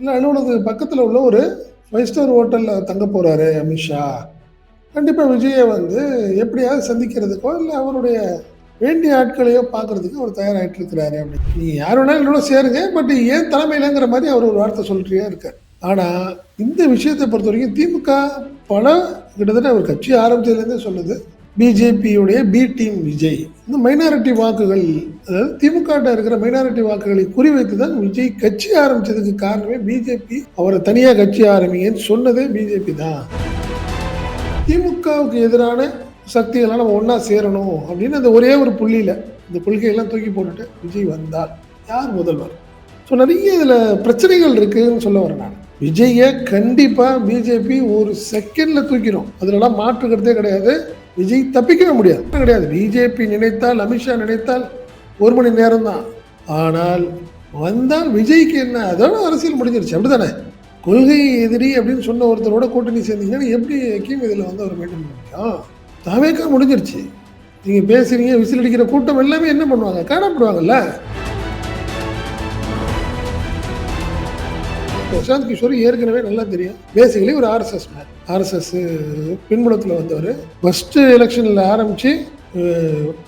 இல்லை அலுவலகத்துக்கு பக்கத்தில் உள்ள ஒரு ஃபைவ் ஸ்டார் ஹோட்டலில் தங்க போகிறாரு அமித்ஷா. கண்டிப்பாக விஜயை வந்து எப்படியாவது சந்திக்கிறதுக்கோ இல்லை அவருடைய வேண்டிய ஆட்களையோ பார்க்கறதுக்கு அவர் தயாராகிட்டு இருக்கிறாரு அப்படின்னு. நீ யார் வேணாலும் என்னோட சேருங்க பட் ஏன் தலைமையிலங்கிற மாதிரி அவர் ஒரு வார்த்தை சொல்லிட்டே இருக்கார். ஆனால் இந்த விஷயத்தை பொறுத்த வரைக்கும் திமுக பல கிட்டத்தட்ட அவர் கட்சி ஆரம்பித்ததுலேருந்தே சொல்லுது. பிஜேபியுடைய பி டீம் விஜய். இந்த மைனாரிட்டி வாக்குகள் அதாவது திமுகட்ட இருக்கிற மைனாரிட்டி வாக்குகளை குறிவைத்து தான் விஜய் கட்சி ஆரம்பிச்சதுக்கு காரணமே பிஜேபி. அவரை தனியாக கட்சி ஆரம்பிங்கன்னு சொன்னதே பிஜேபி தான். திமுகவுக்கு எதிரான சக்திகள்லாம் நம்ம ஒன்றா சேரணும் அப்படின்னு அந்த ஒரே ஒரு புள்ளியில் இந்த கொள்கையெல்லாம் தூக்கி போட்டுட்டு விஜய் வந்தால் யார் முதல்வர்? ஸோ நிறைய இதில் பிரச்சனைகள் இருக்குதுன்னு சொல்ல வரேன் நான். விஜயை கண்டிப்பாக பிஜேபி ஒரு செகண்டில் தூக்கிடும். அதிலலாம் மாற்றுக்கிறதே கிடையாது. விஜய் தப்பிக்கவே முடியாது. கிடையாது. பிஜேபி நினைத்தால் அமித்ஷா நினைத்தால் ஒரு மணி நேரம் தான் ஆனால் வந்தால் விஜய்க்கு என்ன? அதோட அரசியல் முடிஞ்சிருச்சு. அப்படிதானே கொள்கை எதிரி அப்படின்னு சொன்ன ஒருத்தரோட கூட்டணி சேர்ந்தீங்கன்னா எப்படி கீம் இதில் வந்து அவர் மெயின்டைன் முடியும்? தாவேக்கா முடிஞ்சிருச்சு. நீங்கள் பேசுகிறீங்க விசில் அடிக்கிற கூட்டம் எல்லாமே என்ன பண்ணுவாங்க? காணப்படுவாங்கல்ல பிரசாந்த் கிஷோர் ஏற்கனவே நல்லா தெரியும். பேசிக்கலி ஒரு ஆர்எஸ்எஸ் மேன் ஆர்எஸ்எஸ் பின்புலத்தில் வந்தவர். ஃபஸ்ட்டு எலெக்ஷனில் ஆரம்பித்து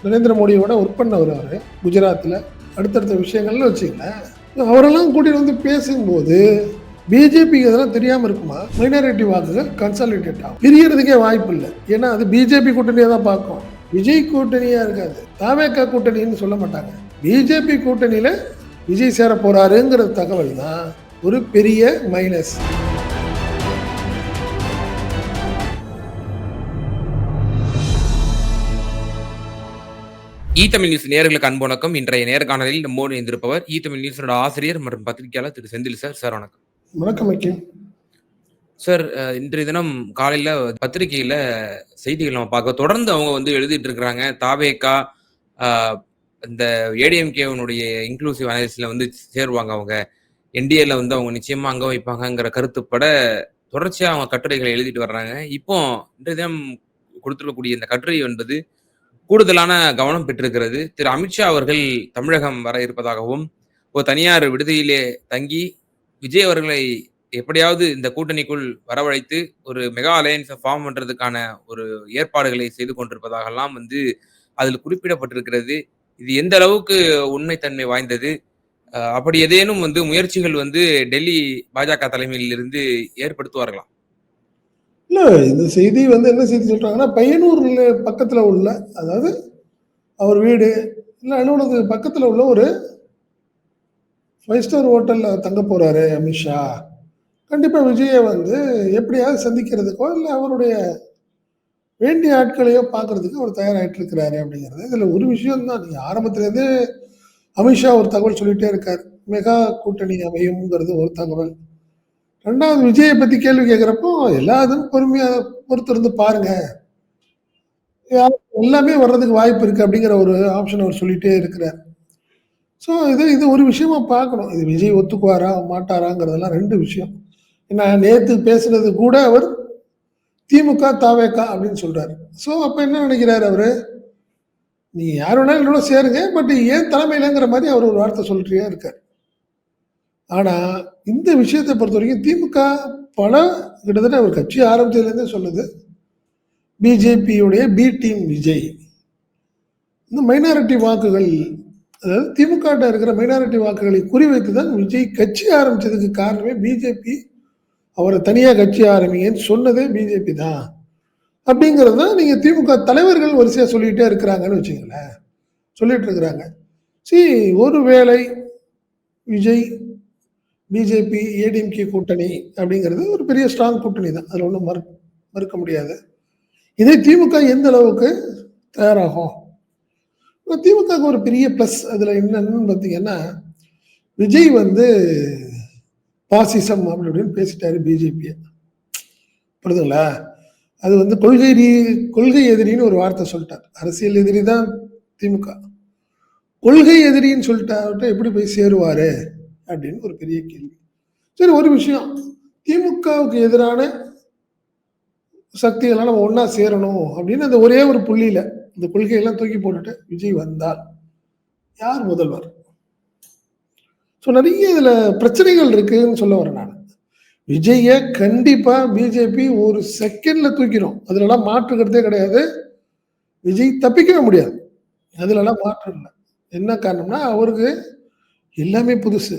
நரேந்திர மோடியோட ஒர்க் பண்ணவர் அவர் குஜராத்தில் அடுத்தடுத்த விஷயங்கள்னு வச்சுக்கல அவரெல்லாம் கூட்டிகிட்டு வந்து பேசும்போது பிஜேபிக்கு அதெல்லாம் தெரியாமல் இருக்குமா? மைனாரிட்டி வாக்குகள் கன்சாலிடேட் ஆகும். பிரியறதுக்கே வாய்ப்பு இல்லை. ஏன்னா அது பிஜேபி கூட்டணியாக தான் பார்க்கும். விஜய் கூட்டணியாக இருக்காது. தாவேக்கா கூட்டணின்னு சொல்ல மாட்டாங்க. பிஜேபி கூட்டணியில் விஜய் சேர போகிறாருங்கிற தகவல் தான் ஒரு பெரிய மைனஸ் ஈ தமிழ் நியூஸ் நேர்களுக்கு அன்பு வணக்கம். இன்றைய நேர்காணலில் நம்மோடு இணைந்திருப்பவர் ஈ தமிழ் நியூஸோட ஆசிரியர் மற்றும் பத்திரிகையாளர் திரு செந்தில் சார். சார் வணக்கம். வணக்கம் அக்கிம் சார் இன்றைய தினம் காலையில பத்திரிகையில செய்திகள் நம்ம பார்க்க தொடர்ந்து அவங்க வந்து எழுதிட்டு இருக்கிறாங்க. தாவேக்கா இந்த ஏடிஎம்கேவனுடைய இன்க்ளூசிவ் அனாலிசிஸ்ல வந்து சேருவாங்க அவங்க. என்டிஏல வந்து அவங்க நிச்சயமா அங்க வைப்பாங்கங்கிற கருத்துப்பட தொடர்ச்சியா அவங்க கட்டுரைகளை எழுதிட்டு வர்றாங்க. இப்போ இன்றைய தினம் கொடுத்திருக்கக்கூடிய இந்த கட்டுரை என்பது கூடுதலான கவனம் பெற்றிருக்கிறது. திரு. அமித்ஷா அவர்கள் தமிழகம் வர இருப்பதாகவும் ஒரு தனியார் விடுதியிலே தங்கி விஜய் அவர்களை எப்படியாவது இந்த கூட்டணிக்குள் வரவழைத்து ஒரு மெகா அலையன்ஸை ஃபார்ம் பண்றதுக்கான ஒரு ஏற்பாடுகளை செய்து கொண்டிருப்பதாகலாம் வந்து அதில் குறிப்பிடப்பட்டிருக்கிறது. இது எந்த அளவுக்கு உண்மைத்தன்மை வாய்ந்தது? அப்படி ஏதேனும் வந்து முயற்சிகள் வந்து டெல்லி பாஜக தலைமையில் இருந்து ஏற்படுத்துவார்களா? இல்லை இந்த செய்தி வந்து என்ன செய்தி சொல்கிறாங்கன்னா பையனூர்ல பக்கத்தில் உள்ள அதாவது அவர் வீடு இல்லை அலுவலகத்துக்கு பக்கத்தில் உள்ள ஒரு ஃபைவ் ஸ்டார் ஹோட்டலில் தங்க போகிறாரு அமித்ஷா கண்டிப்பாக விஜயை வந்து எப்படியாவது சந்திக்கிறதுக்கோ இல்லை அவருடைய வேண்டிய ஆட்களையோ பார்க்கறதுக்கு அவர் தயாராகிட்டு இருக்கிறாரு அப்படிங்கிறது. இதில் ஒரு விஷயம் தான் நீங்கள் ஆரம்பத்துலேருந்து அமித்ஷா ஒரு தகவல் சொல்லிகிட்டே இருக்கார். மெகா கூட்டணி அமையும்ங்கிறது ஒரு தகவல். ரெண்டாவது விஜயை பற்றி கேள்வி கேட்குறப்போ எல்லா இதுவும் பொறுமையாக பொறுத்திருந்து பாருங்க. எல்லாமே வர்றதுக்கு வாய்ப்பு இருக்குது அப்படிங்கிற ஒரு ஆப்ஷன் அவர் சொல்லிகிட்டே இருக்கிறார். ஸோ இது இது ஒரு விஷயமா பார்க்கணும். இது விஜய் ஒத்துக்குவாரா மாட்டாராங்கிறதெல்லாம் ரெண்டு விஷயம். நான் நேற்று பேசுனது கூட அவர் திமுக தாவேக்கா அப்படின்னு சொல்கிறார் ஸோ அப்போ என்ன நினைக்கிறார் அவர்? நீ யார் வேணாலும் என்னோட சேருங்க பட் ஏன் தலைமையிலங்கிற மாதிரி அவர் ஒரு வார்த்தை சொல்லிட்டே இருக்கார். ஆனால் இந்த விஷயத்தை பொறுத்த வரைக்கும் திமுக பல கிட்டத்தட்ட அவர் கட்சி ஆரம்பித்ததுலேருந்தே சொல்லுது. பிஜேபியுடைய பி டீம் விஜய். இந்த மைனாரிட்டி வாக்குகள் அதாவது திமுக இருக்கிற மைனாரிட்டி வாக்குகளை குறிவைத்து தான் விஜய் கட்சி ஆரம்பித்ததுக்கு காரணமே பிஜேபி. அவரை தனியாக கட்சி ஆரம்பிங்கன்னு சொன்னதே பிஜேபி தான். அப்படிங்கிறது தான் நீங்கள் திமுக தலைவர்கள் வரிசையாக சொல்லிகிட்டே இருக்கிறாங்கன்னு வச்சுங்களேன் சொல்லிட்டு இருக்கிறாங்க. சி ஒருவேளை விஜய் பிஜேபி ஏடிஎம்கே கூட்டணி அப்படிங்கிறது ஒரு பெரிய ஸ்ட்ராங் கூட்டணி தான். அதில் ஒன்றும் மறு மறுக்க முடியாது. இதே திமுக எந்த அளவுக்கு தயாராகும் திமுகவுக்கு ஒரு பெரிய ப்ளஸ் அதில் என்னன்னு பார்த்தீங்கன்னா விஜய் வந்து பாசிசம் அப்படி இப்படின்னு பேசிட்டாரு பிஜேபியை. புரியுதுங்களா? அது வந்து கொள்கை ரீ- கொள்கை எதிரின்னு ஒரு வார்த்தை சொல்லிட்டார். அரசியல் எதிரி தான் திமுக. கொள்கை எதிரின்னு சொல்லிட்டார்ட்ட எப்படி போய் சேருவாரு அப்படின்னு ஒரு பெரிய கேள்வி. சரி ஒரு விஷயம். திமுகவுக்கு எதிரான சக்திகள்லாம் நம்ம ஒன்றா சேரணும் அப்படின்னு அந்த ஒரே ஒரு புள்ளியில் இந்த கொள்கையெல்லாம் தூக்கி போட்டுட்டு விஜய் வந்தால் யார் முதல்வர்? ஸோ நிறைய இதில் பிரச்சனைகள் இருக்குதுன்னு சொல்ல வரேன் நான். விஜய கண்டிப்பா பிஜேபி ஒரு செகண்ட்ல தூக்கிடும். அதுலலாம் மாற்று கருத்தே கிடையாது. விஜய் தப்பிக்கவே முடியாது. அதுலலாம் மாற்றம் இல்லை. என்ன காரணம்னா அவருக்கு எல்லாமே புதுசு.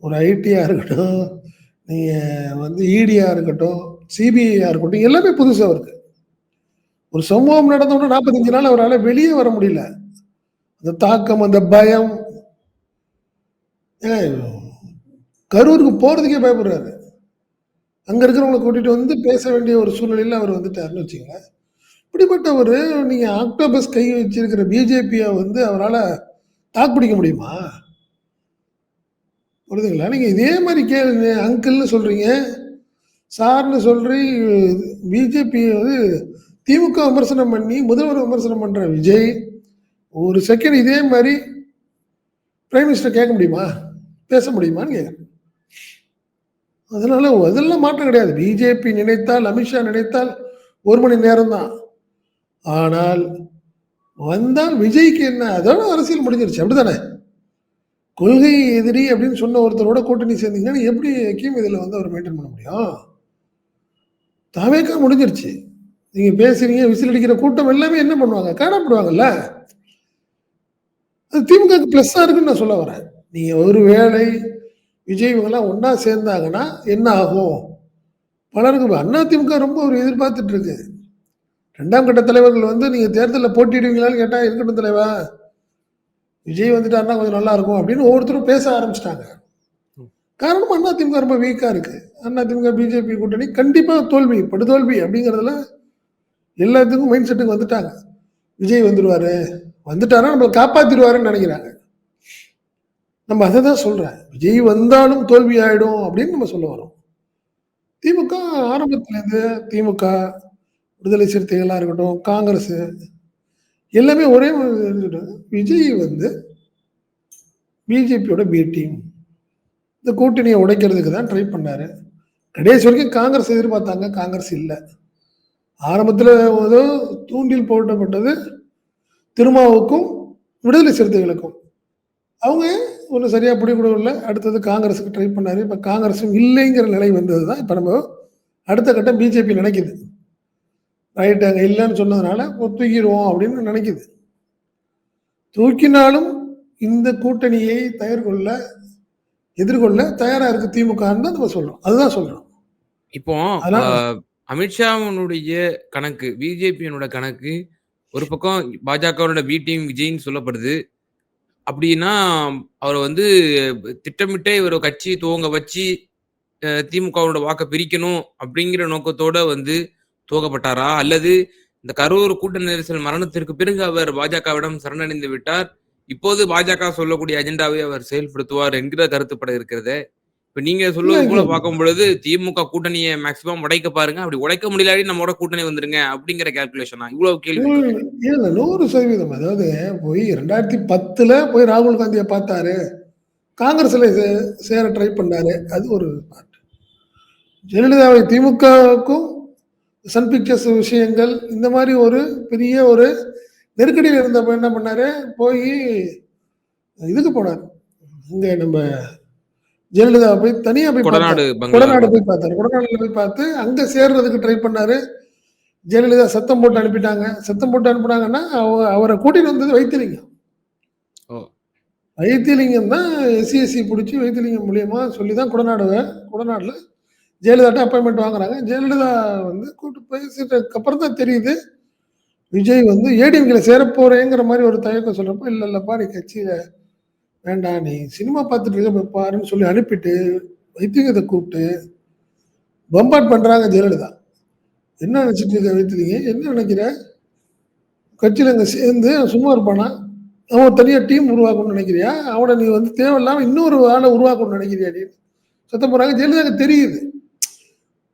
ஒரு ஐடியாக இருக்கட்டும் நீங்கள் வந்து இடியாக இருக்கட்டும் சிபிஐயாக இருக்கட்டும் எல்லாமே புதுசு அவருக்கு. ஒரு சம்பவம் நடந்தோம்னா நாற்பத்தஞ்சு நாள் அவரால் வெளியே வர முடியல. அந்த தாக்கம் அந்த பயம். ஏன் கரூருக்கு போகிறதுக்கே பயப்படுறாரு. அங்கே இருக்கிறவங்களை கூட்டிகிட்டு வந்து பேச வேண்டிய ஒரு சூழ்நிலையில் அவர் வந்துட்டாருன்னு வச்சுங்களேன் இப்படிப்பட்டவர் நீங்கள் ஆக்டோபஸ் கை வச்சிருக்கிற பிஜேபியை வந்து அவரால் தாக்குப்பிடிக்க முடியுமா? புரியுதுங்களா? நீங்கள் இதே மாதிரி கேளுங்க அங்கிள்னு சொல்கிறீங்க சார்னு சொல்கிறி பிஜேபி வந்து திமுக விமர்சனம் பண்ணி முதல்வர் விமர்சனம் பண்ணுற விஜய் ஒரு செகண்ட் இதே மாதிரி பிரைம் மினிஸ்டர் கேட்க முடியுமா? பேச முடியுமான்னு கேட்குறேன் அதனால அதெல்லாம் மாற்றம் கிடையாது. பிஜேபி நினைத்தால் அமித்ஷா நினைத்தால் ஒரு மணி நேரம் தான் ஆனால் வந்தால் விஜய்க்கு என்ன? அதோட அரசியல் முடிஞ்சிருச்சு. அப்படிதானே கொள்கை எதிரி அப்படின்னு சொன்ன ஒருத்தரோட கூட்டணி சேர்ந்தீங்கன்னா எப்படி கீம் இதில் வந்து அவர் மெயின்டைன் பண்ண முடியும்? தாவேக்கா முடிஞ்சிருச்சு. நீங்கள் பேசுறீங்க விசில் அடிக்கிற கூட்டம் எல்லாமே என்ன பண்ணுவாங்க? காணப்படுவாங்கல்ல? அது திமுக ப்ளஸ்ஸாக இருக்குன்னு நான் சொல்ல வரேன். நீங்கள் ஒரு வேளை விஜய் இவங்கெல்லாம் ஒன்றா சேர்ந்தாங்கன்னா என்ன ஆகும்? பலருக்கு அண்ணா ரொம்ப ஒரு எதிர்பார்த்துட்டு இருக்கு. ரெண்டாம் கட்ட தலைவர்கள் வந்து நீங்கள் தேர்தலில் போட்டிடுவீங்களான்னு கேட்டால் இருக்கட்டும் தலைவா. விஜய் வந்துட்டாருன்னா கொஞ்சம் நல்லா இருக்கும் அப்படின்னு ஒவ்வொருத்தரும் பேச ஆரம்பிச்சிட்டாங்க. காரணம் அண்ணா ரொம்ப வீக்காக இருக்குது அண்ணா திமுக பிஜேபி கூட்டணி கண்டிப்பாக தோல்வி படுதோல்வி அப்படிங்கிறதுல எல்லாத்துக்கும் மைண்ட் செட்டுக்கு வந்துட்டாங்க. விஜய் வந்துடுவார் வந்துட்டாரா நம்மளை காப்பாற்றிடுவாருன்னு நினைக்கிறாங்க. நம்ம அதை தான் சொல்கிறேன் விஜய் வந்தாலும் தோல்வி ஆகிடும் அப்படின்னு நம்ம சொல்ல வரோம் திமுக ஆரம்பத்துலேருந்து திமுக விடுதலை சிறுத்தைகளாக இருக்கட்டும் காங்கிரஸ் எல்லாமே ஒரே விஜய் வந்து பிஜேபியோட பி டீம் இந்த கூட்டணியை உடைக்கிறதுக்கு தான் ட்ரை பண்ணார். கடைசி வரைக்கும் காங்கிரஸ் எதிர்பார்த்தாங்க காங்கிரஸ் இல்லை. ஆரம்பத்தில் ஏதோ தூண்டில் போட்டப்பட்டது திருமாவுக்கும் விடுதலை சிறுத்தைகளுக்கும். அவங்க ஒன்றும் சரியாக பிடிக்கூடவில்லை அடுத்தது காங்கிரஸுக்கு ட்ரை பண்ணாரு. இப்போ காங்கிரஸும் இல்லைங்கிற நிலை வந்தது தான் இப்போ நம்ம அடுத்த கட்டம் பிஜேபி நினைக்குது. ரைட் அங்கே இல்லைன்னு சொன்னதுனால தூக்கிடுவோம் அப்படின்னு நினைக்குது. தூக்கினாலும் இந்த கூட்டணியை தயார் கொள்ள எதிர்கொள்ள தயாரா இருக்கு திமுகன்னு தான் நம்ம சொல்றோம். அதுதான் சொல்றோம். இப்போ அமித்ஷாவினுடைய கணக்கு பிஜேபியினோட கணக்கு ஒரு பக்கம் பாஜகவோட பி டீம் விஜய்ன்னு சொல்லப்படுது. அப்படின்னா அவர் வந்து திட்டமிட்டே இவர் கட்சி துவங்க வச்சு திமுகவோட வாக்கை பிரிக்கணும் அப்படிங்கிற நோக்கத்தோட வந்து துவக்கப்பட்டாரா? அல்லது இந்த கரூர் கூட்ட நெரிசல் மரணத்திற்கு பிறகு அவர் பாஜகவிடம் சரணடைந்து விட்டார். இப்போது பாஜக சொல்லக்கூடிய அஜெண்டாவை அவர் செயல்படுத்துவார் என்கிற கருத்துப்பட இருக்கிறது. இப்ப நீங்க சொல்லுவது போல. பார்க்கும் பொழுது திமுக கூட்டணியை மேக்சிமம் உடைக்க பாருங்க. அப்படி உடைக்க முடியலாடி நம்மளோட கூட்டணி வந்துருங்க அப்படிங்கிற கால்குலேஷனா இவ்வளவு கேள்வி இல்ல நூறு சதவீதம். அதாவது போய் ரெண்டாயிரத்தி பத்துல போய் ராகுல் காந்தியை பார்த்தாரு. காங்கிரஸ்ல சேர ட்ரை பண்ணாரு. அது ஒரு. ஜெயலலிதாவை திமுகவுக்கும் சன் பிக்சர்ஸ் விஷயங்கள் இந்த மாதிரி ஒரு பெரிய ஒரு நெருக்கடியில் இருந்தப்ப என்ன பண்ணாரு? போய் இதுக்கு போனார். இங்க நம்ம ஜெயலலிதா போய் தனியா போய். கொடநாடு கொடநாடு போய் பார்த்தாரு. கொடநாடுல போய் பார்த்து அங்க சேர்றதுக்கு ட்ரை பண்ணாரு. ஜெயலலிதா சத்தம் போட்டு அனுப்பிட்டாங்க. சத்தம் போட்டு அனுப்புனாங்கன்னா அவ- அவரை கூட்டிட்டு வந்தது வைத்திலிங்கம். ஓ. வைத்திலிங்கம் தான் எஸ்சிஎஸ்சி பிடிச்சி வைத்திலிங்கம் மூலியமா சொல்லி தான் கொடநாடு கொடநாடுல ஜெயலலிதாட்ட அப்பாயின்மெண்ட் வாங்குறாங்க. ஜெயலலிதா வந்து கூட்டு பேசிட்டதுக்கு அப்புறம் தான் தெரியுது. விஜய் வந்து ஏடிஎம்கில சேர போறேங்கிற மாதிரி ஒரு தயக்கம் சொல்றப்ப இல்ல இல்லப்பா நீ கட்சியில வேண்டாம் நீ சினிமா பார்த்துட்டு இருக்க பாருன்னு சொல்லி அனுப்பிட்டு வைத்தியங்கத்தை கூப்பிட்டு பம்பாட் பண்ணுறாங்க ஜெயலலிதா. என்ன நினச்சிட்டு இருக்க வைத்திலிங்க என்ன நினைக்கிற? கட்சியில் அங்கே சேர்ந்து சும்மா இருப்பானா? அவன் தனியாக டீம் உருவாக்கணும்னு நினைக்கிறியா? அவனை நீ வந்து தேவையில்லாமல் இன்னொரு ஆளை உருவாக்கணும்னு நினைக்கிறியா நீ? சத்தம் போகிறாங்க ஜெயலலிதாக்கு தெரியுது.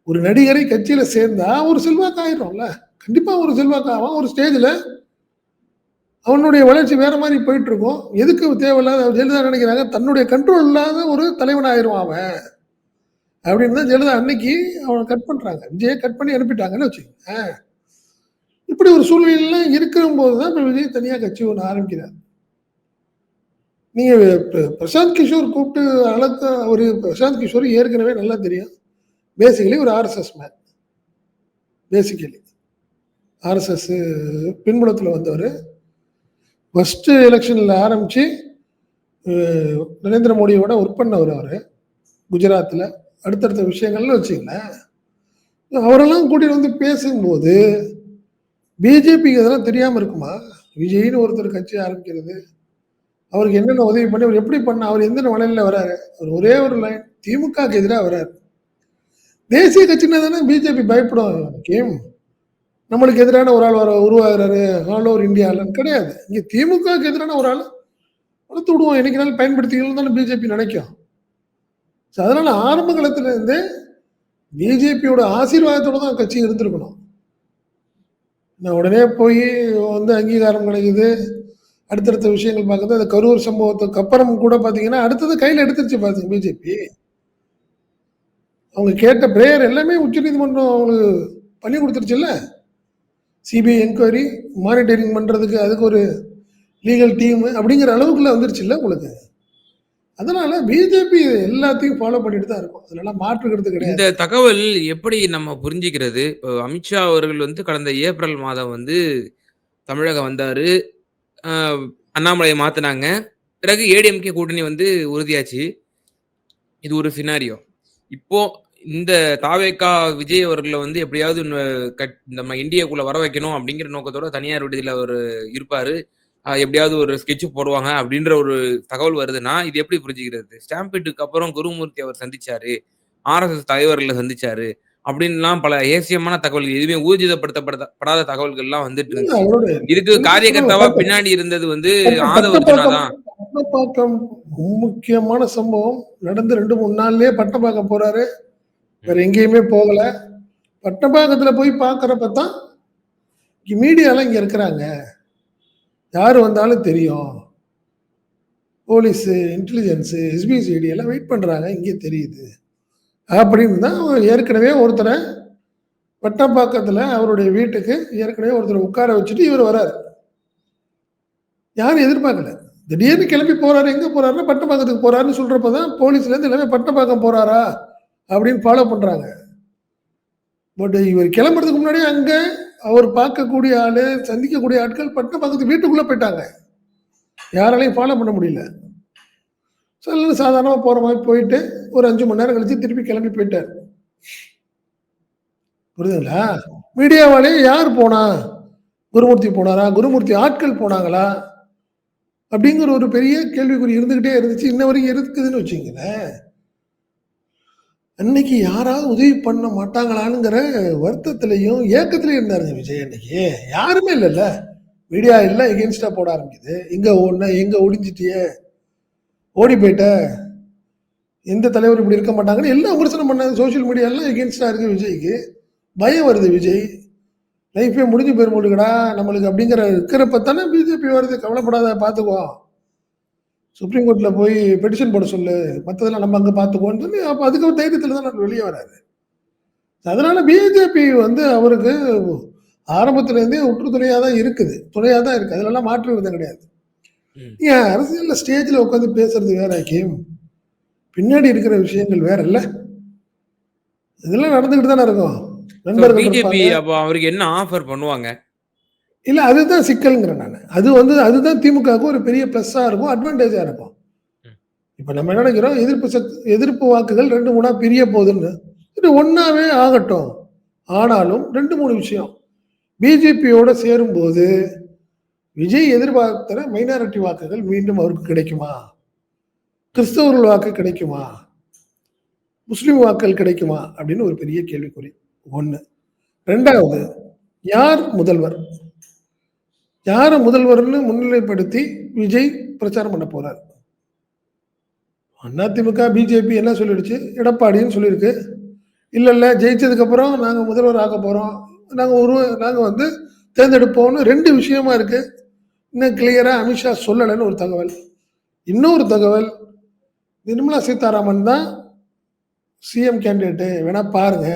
ஒரு நடிகரை கட்சியில் சேர்ந்தா ஒரு செல்வாக்கு ஆயிடும்ல. கண்டிப்பாக ஒரு செல்வாக்கு ஆகும். ஒரு ஸ்டேஜில் அவனுடைய வளர்ச்சி வேற மாதிரி போயிட்டு இருக்கும் எதுக்கு தேவையில்லாத ஜெயலலிதா நினைக்கிறாங்க? தன்னுடைய கண்ட்ரோல் இல்லாத ஒரு தலைவன் ஆயிடுவான் அவன். அப்படின்னு தான் ஜெயலலிதா அன்னைக்கு அவனை கட் பண்றாங்க. விஜயை கட் பண்ணி அனுப்பிட்டாங்கன்னு வச்சுக்கோங்க. இப்படி ஒரு சூழ்நிலையில இருக்கிற போது தான் இப்ப விஜய் தனியாக கட்சி ஒன்று ஆரம்பிக்கிறார். நீங்கள் பிரசாந்த் கிஷோர் கூப்பிட்டு அளக்க ஒரு பிரசாந்த் கிஷோர் ஏற்கனவே நல்லா தெரியும். பேசிக்கலி ஒரு ஆர்எஸ்எஸ் மேன் பேசிக்கலி ஆர்எஸ்எஸ் பின்புலத்தில் வந்தவர். ஃபஸ்ட்டு எலெக்ஷனில் ஆரம்பித்து நரேந்திர மோடியோட ஒர்க் பண்ணவர் அவர் குஜராத்தில் அடுத்தடுத்த விஷயங்கள்னு வச்சுங்களேன் அவரெல்லாம் கூட்டிகிட்டு வந்து பேசும்போது பிஜேபிக்கு இதெல்லாம் தெரியாமல் இருக்குமா? விஜய்னு ஒருத்தர் கட்சி ஆரம்பிக்கிறது. அவருக்கு என்னென்ன உதவி பண்ணி அவர் எப்படி பண்ண அவர் எந்த நிலையில வராரு? அவர் ஒரே ஒரு லைன் திமுகக்கு எதிராக வராரு. தேசிய கட்சினா தானே பிஜேபி பயப்படும் கேம். நம்மளுக்கு எதிரான ஒரு ஆள் வர உருவாகிறாரு. ஆல் ஓவர் இந்தியாலன்னு கிடையாது. இங்கே திமுகவுக்கு எதிரான ஒரு ஆள் வளர்த்து விடுவோம். என்னைக்கு பயன்படுத்திக்கணும் தானே பிஜேபி நினைக்கும். ஸோ அதனால ஆரம்ப காலத்துலேருந்து பிஜேபியோட ஆசீர்வாதத்தோட தான் கட்சி இருந்திருக்கணும். நான் உடனே போய் வந்து அங்கீகாரம் கிடைக்குது. அடுத்தடுத்த விஷயங்கள் பார்க்குறது அந்த கரூர் சம்பவத்துக்கு அப்புறம் கூட பார்த்தீங்கன்னா அடுத்தது கையில் எடுத்துருச்சு பார்த்துங்க பிஜேபி அவங்க கேட்ட பிரேயர் எல்லாமே உச்சநீதிமன்றம் அவங்களுக்கு பண்ணி கொடுத்துருச்சுல்ல? சிபிஐ என்கொயரி மானிட்டரிங் பண்ணுறதுக்கு அதுக்கு ஒரு லீகல் டீமு அப்படிங்கிற அளவுக்குள்ளே வந்துருச்சுல்ல உங்களுக்கு? அதனால பிஜேபி எல்லாத்தையும் ஃபாலோ பண்ணிட்டு தான் இருக்கும். அதனால மாற்றுக்கிறது கிடையாது. இந்த தகவல் எப்படி நம்ம புரிஞ்சுக்கிறது? இப்போ அமித்ஷா அவர்கள் வந்து கடந்த ஏப்ரல் மாதம் வந்து தமிழகம் வந்தார். அண்ணாமலையை மாத்தினாங்க. பிறகு ஏடிஎம்கே கூட்டணி வந்து உறுதியாச்சு. இது ஒரு சினாரியோ இப்போ இந்த தாவேக்கா விஜய் அவர்களை வந்து எப்படியாவது நம்ம இந்தியாக்குள்ள வர வைக்கணும் அப்படிங்கிற நோக்கத்தோட தனியார் விடுதியில அவர் இருப்பாரு. எப்படியாவது ஒரு ஸ்கெட்ச் போடுவாங்க அப்படின்ற ஒரு தகவல் வருதுன்னா இது எப்படி புரிஞ்சுக்கிறது? ஸ்டாம்பீட்டுக்கு அப்புறம் குருமூர்த்தி அவர் சந்திச்சாரு. ஆர்எஸ்எஸ் தலைவர்களை சந்திச்சாரு. அப்படின்லாம் பல ஏசியமான தகவல்கள் எதுவுமே ஊர்ஜிதப்படுத்தப்படாத தகவல்கள்லாம் வந்துட்டு இருந்துச்சு. அவரோட இதுக்கு காரியகர்த்தாவா பின்னாடி இருந்தது வந்து ஆதவ அர்ஜுனா தான். பட்டப்பாக்கம் முக்கியமான சம்பவம் நடந்து ரெண்டு மூணு நாள்லயே பட்டப்பாக்கம் போறாரு. வேற எங்கேயுமே போகல. பட்டப்பாக்கத்துல போய் பார்க்குறப்ப தான் மீடியாலாம் இங்க இருக்கிறாங்க. யார் வந்தாலும் தெரியும். போலீஸு இன்டெலிஜென்ஸு எஸ்பிசிடி எல்லாம் வெயிட் பண்ணுறாங்க இங்கே தெரியுது. அப்படின்னு தான் ஏற்கனவே ஒருத்தரை பட்டம்பாக்கத்தில் அவருடைய வீட்டுக்கு ஏற்கனவே ஒருத்தரை உட்கார வச்சுட்டு இவர் வரார். யாரும் எதிர்பார்க்கல. திடீர்னு கிளம்பி போகிறாரு எங்கே போகிறாருன்னா பட்டப்பாக்கத்துக்கு போகிறாருன்னு சொல்கிறப்ப தான் போலீஸ்லேருந்து எல்லாமே பட்டப்பாக்கம் போகிறாரா அப்படின்னு ஃபாலோ பண்ணுறாங்க பட் இவர் கிளம்புறதுக்கு முன்னாடி அங்கே அவர் பார்க்கக்கூடிய ஆள் சந்திக்கக்கூடிய ஆட்கள் பட்டு பக்கத்து வீட்டுக்குள்ளே போயிட்டாங்க. யாராலையும் ஃபாலோ பண்ண முடியல. சொல்ல சாதாரணமாக போகிற மாதிரி போயிட்டு ஒரு அஞ்சு மணி நேரம் கழிச்சு திருப்பி கிளம்பி போயிட்டார். புரியுதுங்களா? மீடியாவாலே யார் போனா? குருமூர்த்தி போனாரா? குருமூர்த்தி ஆட்கள் போனாங்களா? அப்படிங்கிற ஒரு பெரிய கேள்விக்குறி இருந்துக்கிட்டே இருந்துச்சு. இன்ன வரைக்கும் இருக்குதுன்னு வச்சுங்களேன் அன்னைக்கு யாராவது உதவி பண்ண மாட்டாங்களாங்கிற வருத்தத்திலையும் ஏக்கத்திலையும் இருந்தாருங்க விஜய் அன்னைக்கு யாருமே இல்லைல்ல. மீடியா இல்லை எகென்ஸ்டா போட ஆரம்பிக்குது. எங்க ஓடுன எங்க ஒடிஞ்சிட்டியே. ஓடி போயிட்ட. எந்த தலைவர் இப்படி இருக்க மாட்டாங்கன்னு எல்லாம் விமர்சனம் பண்ணாங்க. சோஷியல் மீடியாலாம் எகென்ஸ்டா இருக்கு விஜய்க்கு. பயம் வருது விஜய். லைஃபே முடிஞ்சு போயிட முடியுங்கடா நம்மளுக்கு அப்படிங்கிற இருக்கிறப்ப தானே பிஜேபி வருது. கவலைப்படாத பார்த்துக்குவோம் சுப்ரீம் கோர்ட்ல போய் பெட்டிஷன் போட சொல்லு. மற்றதெல்லாம் நம்ம அங்கே பார்த்துக்குவோம்னு சொல்லி அப்போ அதுக்கு ஒரு தைரியத்தில் தான் வெளியே வராரு. அதனால பிஜேபி வந்து அவருக்கு ஆரம்பத்துல இருந்தே உற்று துணையாக தான் இருக்குது. துணையாக தான் இருக்கு. அதுலலாம் மாற்று விதம் கிடையாது. ஏன் அரசியல்ல ஸ்டேஜில் உட்காந்து பேசுறது வேற கேம் பின்னாடி இருக்கிற விஷயங்கள் வேற இல்ல. இதெல்லாம் நடந்துகிட்டு தானே இருக்கும். பிஜேபி. அப்போ அவருக்கு என்ன ஆஃபர் பண்ணுவாங்க? இல்ல அதுதான் சிக்கல்ங்கிறேன் நான். அது வந்து அதுதான் திமுகவுக்கு ஒரு பெரிய ப்ளஸ்ஸா இருக்கும் அட்வான்டேஜா இருக்கும். இப்ப நம்ம என்ன நினைக்கிறோம்? எதிர்ப்பு சக்தி எதிர்ப்பு வாக்குகள் ரெண்டு மூணா பிரிய போகுதுன்னு. இது ஒன்னாவே ஆகட்டும். ஆனாலும் ரெண்டு மூணு விஷயம். பிஜேபியோட சேரும்போது விஜய் எதிர்பார்க்கிற மைனாரிட்டி வாக்குகள் மீண்டும் அவருக்கு கிடைக்குமா? கிறிஸ்தவர்கள் வாக்கு கிடைக்குமா? முஸ்லிம் வாக்குகள் கிடைக்குமா? அப்படின்னு ஒரு பெரிய கேள்விக்குறி. ஒண்ணு. ரெண்டாவது யார் முதல்வர்? யாரை முதல்வர்னு முன்னிலைப்படுத்தி விஜய் பிரச்சாரம் பண்ண போறார்? அதிமுக பிஜேபி என்ன சொல்லிடுச்சு? எடப்பாடின்னு சொல்லியிருக்கு. இல்லை இல்லை ஜெயிச்சதுக்கப்புறம் நாங்கள் முதல்வர் ஆக போகிறோம் நாங்கள் ஒரு நாங்கள் வந்து தேர்ந்தெடுப்போம்னு ரெண்டு விஷயமா இருக்கு. இன்னும் கிளியராக அமித்ஷா சொல்லலைன்னு ஒரு தகவல். இன்னொரு தகவல் நிர்மலா சீதாராமன் தான் சிஎம் கேண்டிடேட்டு வேணா பாருங்க.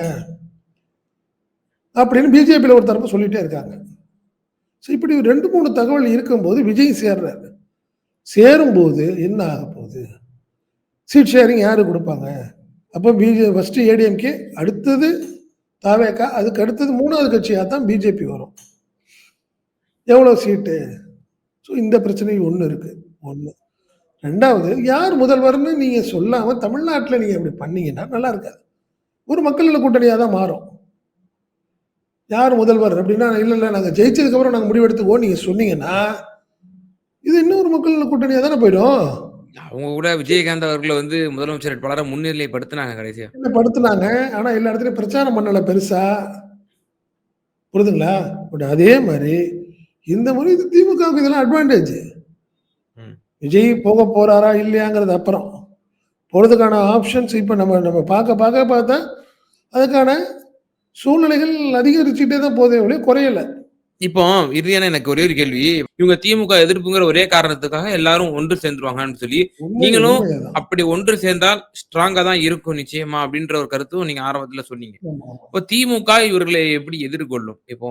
அப்படின்னு பிஜேபியில் ஒரு தரப்பு சொல்லிகிட்டே இருக்காங்க. ஸோ இப்படி ரெண்டு மூணு தகவல் இருக்கும்போது விஜய் சேர்றாரு. சேரும்போது என்ன ஆக போகுது? சீட் ஷேரிங் யாரு கொடுப்பாங்க? அப்போ பிஜே ஃபஸ்ட்டு ஏடிஎம்கே அடுத்தது தாவேக்கா அதுக்கு அடுத்தது மூணாவது கட்சியாக தான் பிஜேபி வரும். எவ்வளோ சீட்டு? ஸோ இந்த பிரச்சனை ஒன்று இருக்குது ஒன்று ரெண்டாவது யார் முதல்வர்னு நீங்கள் சொல்லாமல் தமிழ்நாட்டில் நீங்கள் அப்படி பண்ணீங்கன்னா நல்லா இருக்காது. ஒரு மக்கள் கூட்டணியாக தான் மாறும். யார் முதல்வர் அப்படின்னா இல்லை இல்லை நாங்கள் ஜெயிச்சதுக்கப்புறம் நாங்கள் முடிவெடுத்துக்குவோம் நீங்கள் சொன்னீங்கன்னா இது இன்னொரு மக்கள் கூட்டணியாக தானே போயிடும்? அவங்க கூட விஜயகாந்த் அவர்களை வந்து முதலமைச்சர் வேட்பாளரை முன்னிலைப்படுத்தினாங்க கடைசியா. என்ன படுத்துனாங்க? ஆனா எல்லா இடத்துலயும் பிரச்சாரம் பண்ணல பெருசா. புரியுதுங்களா பட் அதே மாதிரி இந்த முறை இது திமுகவுக்கு இதெல்லாம் அட்வான்டேஜ். விஜய் போக போறாரா இல்லையாங்கிறது அப்புறம். போறதுக்கான ஆப்ஷன்ஸ் இப்ப நம்ம நம்ம பார்க்க பார்க்க பார்த்தா அதுக்கான சூழ்நிலைகள் அதிகரிச்சுட்டே தான் போதே ஒழிய குறையல. இப்போ இறுதியான எனக்கு ஒரே ஒரு கேள்வி. இவங்க திமுக எதிர்ப்புங்கிற ஒரே காரணத்துக்காக எல்லாரும் ஒன்று சேர்ந்துருவாங்கன்னு சொல்லி நீங்களும். அப்படி ஒன்று சேர்ந்தால் ஸ்ட்ராங்கா தான் இருக்கும் நிச்சயமா அப்படின்ற ஒரு கருத்தும் நீங்க ஆரம்பத்துல சொன்னீங்க. இப்போ திமுக இவர்களை எப்படி எதிர்கொள்ளும்? இப்போ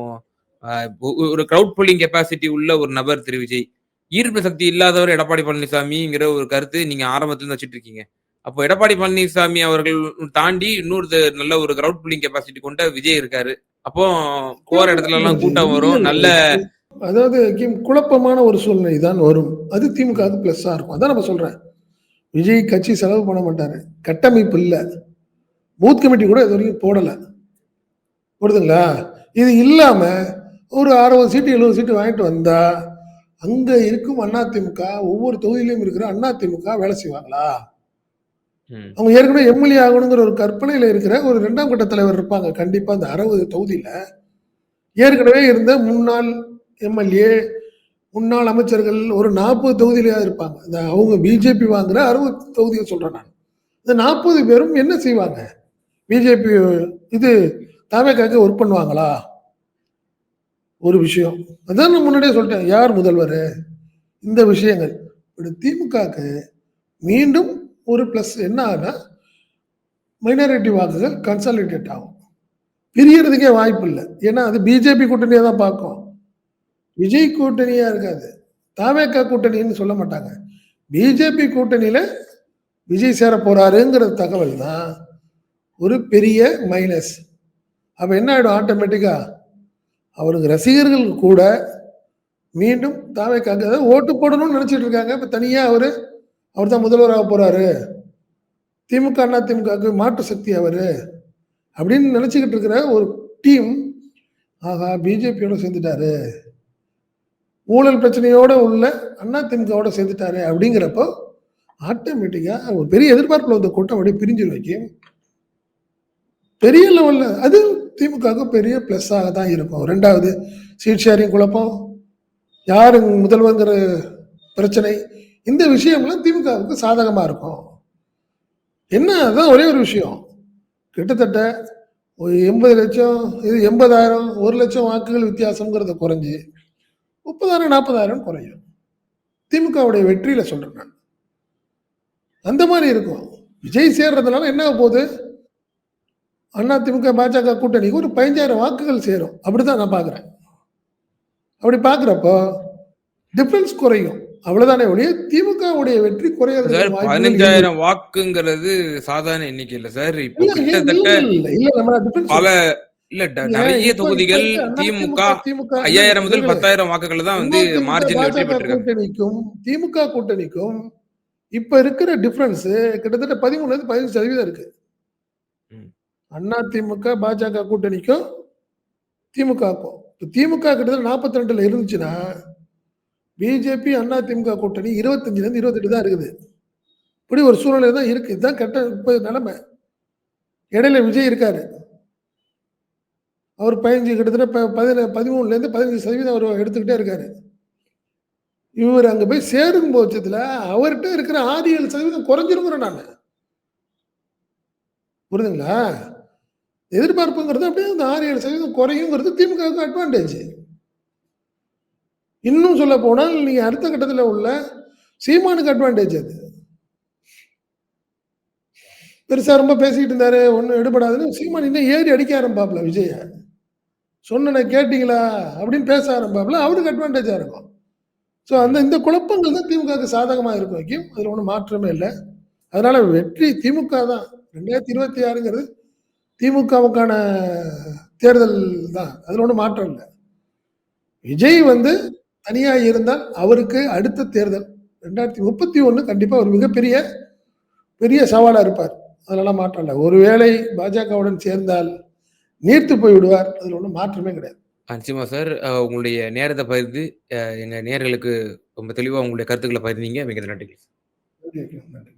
ஒரு கிரவுட் புல்லிங் கெப்பாசிட்டி உள்ள ஒரு நபர் திரு விஜய் ஈர்ப்பு சக்தி இல்லாதவர் எடப்பாடி பழனிசாமிங்கிற ஒரு கருத்து நீங்க ஆரம்பத்துல வச்சுட்டு இருக்கீங்க. அப்போ எடப்பாடி பழனிசாமி அவர்கள் தாண்டி இன்னொரு நல்ல ஒரு கிரவுட் புல்லிங் கெப்பாசிட்டி கொண்ட விஜய் இருக்காரு. அப்போ போற இடத்துல எல்லாம் கூட்டம் வரும். நல்ல அதாவது குழப்பமான ஒரு சூழ்நிலை தான் வரும். அது திமுகவுக்கு பிளஸ்ஸா இருக்கும். அதான் நம்ம சொல்றேன். விஜய் கட்சி செலவு பண்ண மாட்டாரு. கட்டமைப்பு இல்லை. பூத் கமிட்டி கூட இது வரைக்கும் போடல. புரியுதுங்களா? இது இல்லாம ஒரு அறுபது சீட்டு எழுபது சீட்டு வாங்கிட்டு வந்தா அங்க இருக்கும் அதிமுக ஒவ்வொரு தொகுதியிலும் இருக்கிற அதிமுக வேலை செய்வாங்களா? அவங்க ஏற்கனவே எம்எல்ஏ ஆகணுங்கிற ஒரு கற்பனையில இருக்கிற ஒரு ரெண்டாம் கட்ட தலைவர் இருப்பாங்க. கண்டிப்பா அந்த அறுபது தொகுதியில ஏற்கனவே இருந்த முன்னாள் எம்எல்ஏ முன்னாள் அமைச்சர்கள் ஒரு நாற்பது தொகுதியிலேயே இருப்பாங்க. இந்த அவங்க பிஜேபி வாங்குற அறுபது தொகுதியை சொல்றேன் நான். இந்த நாற்பது பேரும் என்ன செய்வாங்க? பிஜேபி இது தாவேக்காக்கு ஒர்க் பண்ணுவாங்களா? ஒரு விஷயம். அதான் நான் முன்னாடியே சொல்லிட்டேன். யார் முதல்வர்? இந்த விஷயங்கள். இப்படி திமுகக்கு மீண்டும் ஒரு ப்ளஸ் என்ன ஆகுனா மைனாரிட்டி வாக்குகள் கன்சாலிடேட் ஆகும். பிரியறதுக்கே வாய்ப்பு இல்லை. ஏன்னா அது பிஜேபி கூட்டணியை தான் பார்க்கும். விஜய் கூட்டணியாக இருக்காது. தாவேக்கா கூட்டணின்னு சொல்ல மாட்டாங்க. பிஜேபி கூட்டணியில் விஜய் சேர போகிறாருங்கிற தகவல் தான் ஒரு பெரிய மைனஸ் அப்போ என்ன ஆகிடும் ஆட்டோமேட்டிக்காக அவருக்கு ரசிகர்கள் கூட மீண்டும் தாவேக்காக்கு ஓட்டு போடணும்னு நினச்சிட்டு இருக்காங்க. இப்போ தனியாக அவர் அவர் தான் முதல்வராக போகிறாரு திமுக அண்ணா திமுகவுக்கு மாற்று சக்தி அவர் அப்படின்னு நினச்சிக்கிட்டு இருக்கிற ஒரு டீம் ஆகா பிஜேபியோட சேர்ந்துட்டாரு. ஊழல் பிரச்சனையோடு உள்ள அண்ணா திமுகவோட சேர்ந்துட்டாரு அப்படிங்கிறப்போ ஆட்டோமேட்டிக்காக ஒரு பெரிய எதிர்பார்ப்பில் வந்த கூட்டம் அப்படியே பிரிஞ்சு வைக்கும் பெரிய லெவலில் அது திமுகவுக்கு பெரிய ப்ளஸ்ஸாக தான் இருக்கும். ரெண்டாவது சீட் ஷேரிங் குழப்பம் யார் முதல்வங்கிற பிரச்சனை இந்த விஷயம்லாம் திமுகவுக்கு சாதகமாக இருக்கும். என்ன அதான் ஒரே ஒரு விஷயம். கிட்டத்தட்ட ஒரு எண்பது லட்சம் இது எண்பதாயிரம் ஒரு லட்சம் வாக்குகள் வித்தியாசங்கிறத குறைஞ்சி முப்பதாயிரம் நாற்பதாயிரம் குறையும். திமுகவுடைய வெற்றியில் சொல்கிறேன் நான். அந்த மாதிரி இருக்கும். விஜய் சேர்றதுனால என்ன ஆக போகுது? அண்ணா திமுக பாஜக கூட்டணிக்கு ஒரு பதினஞ்சாயிரம் வாக்குகள் சேரும். அப்படி தான் நான் பார்க்குறேன். அப்படி பார்க்குறப்போ டிஃப்ரென்ஸ் குறையும். அவ்வளவுதானே ஒழிய திமுகவுடைய வெற்றி சார் குறையறது பதினஞ்சாயிரம் வாக்குங்கிறது சாதாரண எண்ணிக்கை இல்ல சார். இப்போ கிட்டத்தட்ட பல இல்ல நிறைய தொகுதிகள் திமுக திமுக ஐயாயிரம் முதல் பத்தாயிரம் வாக்குகள் தான் வந்து மார்ஜின் வெற்றி பெற்றிருக்காங்க. கூட்டணிக்கும் திமுக கூட்டணிக்கும் இப்ப இருக்கிற டிஃபரன்ஸ் கிட்டத்தட்ட பதிமூணுல இருந்து பதினஞ்சு சதவீதம் இருக்கு. அண்ணா திமுக பாஜக கூட்டணிக்கும் திமுகக்கும். திமுக கிட்டத்தட்ட நாற்பத்தி ரெண்டுல இருந்துச்சுன்னா பிஜேபி அண்ணா திமுக கூட்டணி இருபத்தஞ்சிலேருந்து இருபத்தெட்டு தான் இருக்குது. இப்படி ஒரு சூழ்நிலை தான் இருக்குது இதுதான் கெட்ட இப்போ நிலமை. இடையில விஜய் இருக்காரு. அவர் பதினஞ்சு கிட்டத்தட்ட ப- பதின பதிமூணுலேருந்து பதினஞ்சு சதவீதம் அவர் எடுத்துக்கிட்டே இருக்காரு. இவர் அங்கே போய் சேரும் பட்சத்தில் அவர்கிட்ட இருக்கிற ஆறு ஏழு சதவீதம் குறைஞ்சிருங்கிற நான். புரியுதுங்களா? எதிர்பார்ப்புங்கிறது அப்படியே அந்த ஆறு ஏழு சதவீதம் குறையுங்கிறது திமுகவுக்கு அட்வான்டேஜ் இன்னும் சொல்ல போனால் நீங்கள் அடுத்த கட்டத்தில் உள்ள சீமானுக்கு அட்வான்டேஜ் அது. பெருசாக ரொம்ப பேசிக்கிட்டு இருந்தாரு ஒன்றும் எடுபடாதுன்னு சீமான் இன்னும் ஏறி அடிக்க ஆரம்பாப்ல விஜய. சொன்ன கேட்டிங்களா? அப்படின்னு பேச ஆரம்பாப்புல அவருக்கு அட்வான்டேஜாக இருக்கும். ஸோ அந்த இந்த குழப்பங்கள் தான் திமுகவுக்கு சாதகமாக இருக்கும் வைக்கும் அதில் ஒன்றும் மாற்றமே இல்லை. அதனால் வெற்றி திமுக தான். ரெண்டாயிரத்தி இருபத்தி ஆறுங்கிறது திமுகவுக்கான தேர்தல் தான். அதில் ஒன்றும் மாற்றம் இல்லை. விஜய் வந்து தனியாக இருந்தால் அவருக்கு அடுத்த தேர்தல். ரெண்டாயிரத்தி முப்பத்தி ஒன்று கண்டிப்பாக ஒரு மிகப்பெரிய பெரிய சவாலாக இருப்பார். அதெல்லாம் மாற்றம் இல்லை ஒருவேளை பாஜகவுடன் சேர்ந்தால் நீர்த்து போய் விடுவார். அதில் ஒன்றும் மாற்றமே கிடையாது. நிச்சயமா சார். உங்களுடைய நேரத்தை பகிர்ந்து அஹ் எங்க நேர்களுக்கு ரொம்ப தெளிவா உங்களுடைய கருத்துக்களை பகிர்ந்தீங்க. மிக நன்றி நன்றி நன்றி.